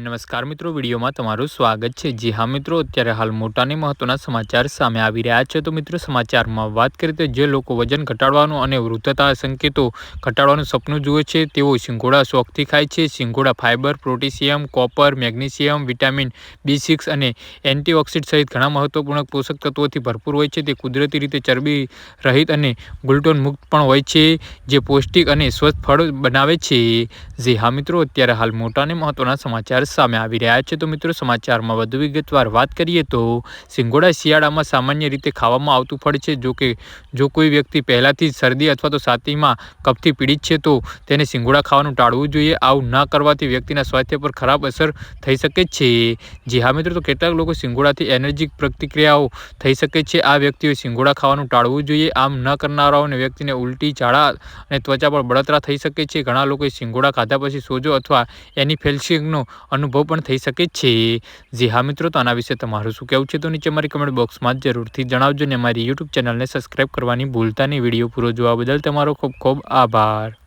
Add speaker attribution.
Speaker 1: નમસ્કાર મિત્રો, વિડીયોમાં તમારું સ્વાગત છે. જી હા મિત્રો, અત્યારે હાલ મોટાને મહત્વના સમાચાર સામે આવી રહ્યા છે. તો મિત્રો, સમાચારમાં વાત કરીએ તો જે લોકો વજન ઘટાડવાનું અને વૃદ્ધતા સંકેતો ઘટાડવાનું સપનું જુએ છે, તેઓ સિંગોડા શોખથી ખાય છે. સિંગોડા fibre potassium copper, magnesium, vitamin B six અને એન્ટીઓક્સિડ સહિત ઘણા મહત્વપૂર્ણ પોષક તત્વોથી ભરપૂર હોય છે. તે કુદરતી રીતે ચરબી રહિત અને ગ્લુટોન મુક્ત પણ હોય છે, જે પૌષ્ટિક અને સ્વસ્થ ફળ બનાવે છે. જી હા મિત્રો, અત્યારે હાલ મોટાને મહત્ત્વના સમાચાર સામે આવી રહ્યા છે. તો મિત્રો, સમાચારમાં વધુ વિગતવાર વાત કરીએ તો સિંગોડા શિયાળામાં સામાન્ય રીતે ખાવામાં આવતું ફળ છે. જો કે, જો કોઈ વ્યક્તિ પહેલાંથી શરદી અથવા તો સાતીમાં કફથી પીડિત છે, તો તેને સિંગોડા ખાવાનું ટાળવું જોઈએ. આવું ન કરવાથી વ્યક્તિના સ્વાસ્થ્ય પર ખરાબ અસર થઈ શકે છે. જી હા મિત્રો, તો કેટલાક લોકો સિંગોડાથી એનર્જીક પ્રતિક્રિયાઓ થઈ શકે છે. આ વ્યક્તિઓએ સિંગોડા ખાવાનું ટાળવું જોઈએ. આમ ન કરનારાઓને વ્યક્તિને ઉલટી ઝાડા અને ત્વચા પર બળતરા થઈ શકે છે. ઘણા લોકોએ સિંગોડા ખાધા પછી સોજો અથવા એનિફેલ્સિંગનો અનુભવ પણ થઈ શકે છે. જી હા મિત્રો, તો આના વિશે તમારું શું કહેવું છે તો નીચે મારી કમેન્ટ બોક્સમાં જરૂરથી જણાવજો ને મારી યુટ્યુબ ચેનલને સબસ્ક્રાઈબ કરવાની ભૂલતા નહીં. વીડિયો પૂરો જોવા બદલ તમારો ખૂબ ખૂબ આભાર.